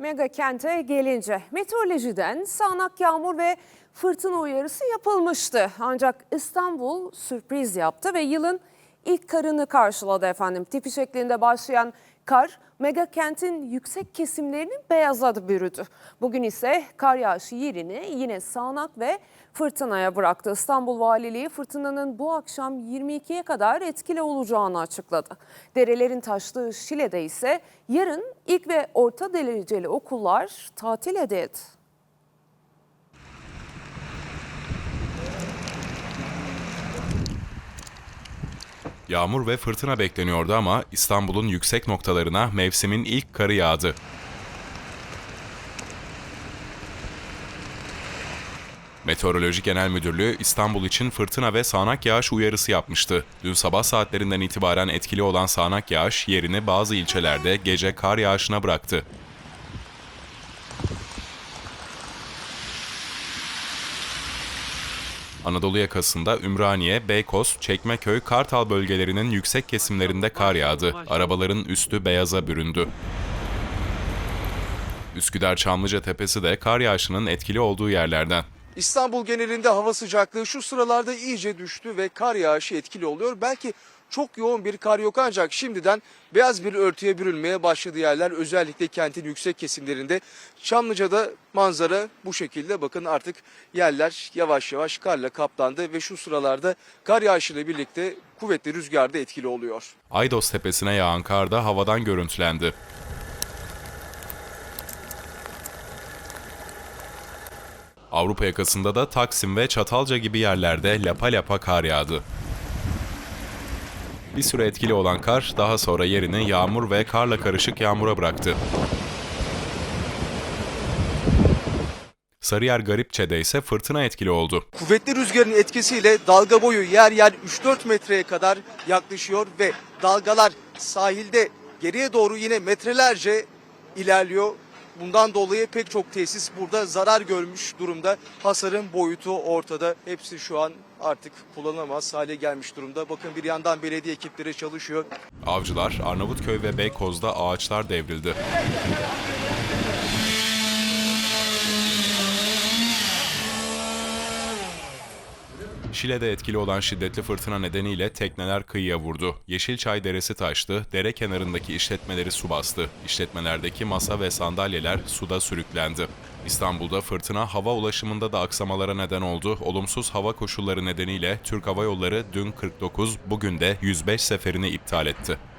Mega kente gelince meteorolojiden sağanak yağmur ve fırtına uyarısı yapılmıştı. Ancak İstanbul sürpriz yaptı ve yılın ilk karını karşıladı efendim. Tipi şeklinde başlayan kar mega kentin yüksek kesimlerini beyaza bürüdü. Bugün ise kar yağışı yerini yine sağanak ve fırtınaya bıraktı. İstanbul Valiliği fırtınanın bu akşam 22'ye kadar etkili olacağını açıkladı. Derelerin taştığı Şile'de ise yarın ilk ve orta dereceli okullar tatil edildi. Yağmur ve fırtına bekleniyordu ama İstanbul'un yüksek noktalarına mevsimin ilk karı yağdı. Meteoroloji Genel Müdürlüğü İstanbul için fırtına ve sağanak yağış uyarısı yapmıştı. Dün sabah saatlerinden itibaren etkili olan sağanak yağış yerini bazı ilçelerde gece kar yağışına bıraktı. Anadolu yakasında Ümraniye, Beykoz, Çekmeköy, Kartal bölgelerinin yüksek kesimlerinde kar yağdı. Arabaların üstü beyaza büründü. Üsküdar Çamlıca Tepesi de kar yağışının etkili olduğu yerlerden. İstanbul genelinde hava sıcaklığı şu sıralarda iyice düştü ve kar yağışı etkili oluyor. Belki çok yoğun bir kar yok ancak şimdiden beyaz bir örtüye bürünmeye başladı yerler. Özellikle kentin yüksek kesimlerinde. Çamlıca'da manzara bu şekilde. Bakın artık yerler yavaş yavaş karla kaplandı ve şu sıralarda kar yağışıyla birlikte kuvvetli rüzgar da etkili oluyor. Aydos Tepesi'ne yağan kar da havadan görüntülendi. Avrupa yakasında da Taksim ve Çatalca gibi yerlerde lapa lapa kar yağdı. Bir süre etkili olan kar daha sonra yerini yağmur ve karla karışık yağmura bıraktı. Sarıyer Garipçe'de ise fırtına etkili oldu. Kuvvetli rüzgarın etkisiyle dalga boyu yer yer 3-4 metreye kadar yaklaşıyor ve dalgalar sahilde geriye doğru yine metrelerce ilerliyor. Bundan dolayı pek çok tesis burada zarar görmüş durumda. Hasarın boyutu ortada. Hepsi şu an artık kullanılamaz hale gelmiş durumda. Bakın bir yandan belediye ekipleri çalışıyor. Avcılar, Arnavutköy ve Beykoz'da ağaçlar devrildi. Şile'de etkili olan şiddetli fırtına nedeniyle tekneler kıyıya vurdu. Yeşilçay Deresi taştı, dere kenarındaki işletmeleri su bastı. İşletmelerdeki masa ve sandalyeler suda sürüklendi. İstanbul'da fırtına hava ulaşımında da aksamalara neden oldu. Olumsuz hava koşulları nedeniyle Türk Hava Yolları dün 49, bugün de 105 seferini iptal etti.